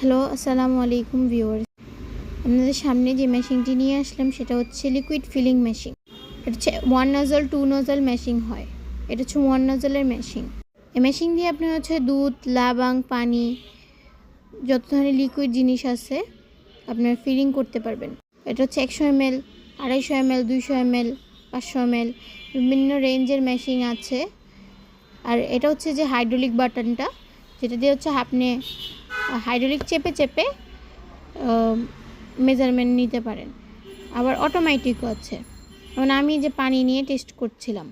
Hello, আসসালামু আলাইকুম viewers. আপনাদের সামনে যে মেশিনটি নিয়ে আসলাম, সেটা হচ্ছে লিকুইড ফিলিং মেশিন এটা হচ্ছে one nozzle two nozzle machine হয়। এটা হচ্ছে ওয়ান নজলের মেশিন এই মেশিন দিয়ে আপনি হচ্ছে দুধ লাবাং পানি, যত ধরনের লিকুইড জিনিস আছে, আপনার ফিলিং করতে পারবেন। এটা হচ্ছে একশো এম এল আড়াইশো এম এল দুইশো এম এল পাঁচশো এম এল বিভিন্ন রেঞ্জের মেশিন আছে। আর এটা হচ্ছে যে হাইড্রোলিক বাটনটা যেটা দিয়ে হচ্ছে আপনি হাইড্রোলিক চেপে চেপে মেজারমেন্ট নিতে পারেন। আবার অটোমেটিকও আছে। যেমন আমি যে পানি নিয়ে টেস্ট করছিলাম,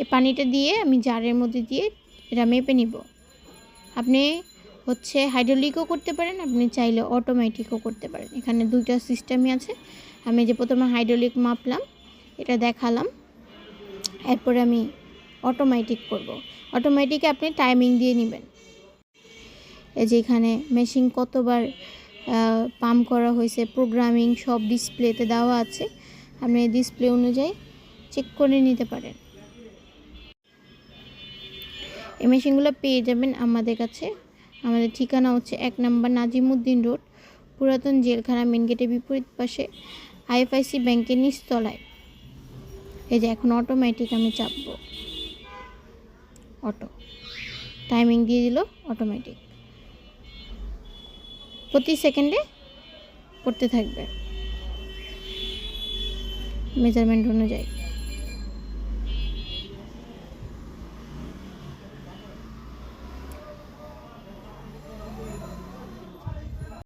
এই পানিটা দিয়ে আমি জারের মধ্যে দিয়ে এটা মেপে নিব। আপনি হচ্ছে হাইড্রোলিকও করতে পারেন, আপনি চাইলে অটোমেটিকও করতে পারেন। এখানে দুইটা সিস্টেমই আছে। আমি যে প্রথমে হাইড্রোলিক মাপলাম, এটা দেখালাম। এরপরে আমি অটোমেটিক করব। অটোমেটিকে আপনি টাইমিং দিয়ে নেবেন। এই যে মেশিন কতবার পাম্প করা হয়েছে প্রোগ্রামিং সব ডিসপ্লেতে দেওয়া আছে। আপনি ডিসপ্লে অনুযায়ী চেক করে নিতে পারেন। এই মেশিনগুলো পেয়ে যাবেন আমাদের কাছে। আমাদের ঠিকানা হচ্ছে এক নম্বর নাজিমুদ্দিন রোড, পুরাতন জেলখানা মেন গেটের বিপরীত পাশে আইএফআইসি ব্যাংকের নিচতলায়। এই যে এখন অটোমেটিক আমি চাপবো। অটো। টাইমিং দিয়ে দিল অটোমেটিক প্রতি সেকেন্ডে পড়তে থাকবে। মেজারমেন্ট অনুযায়ী।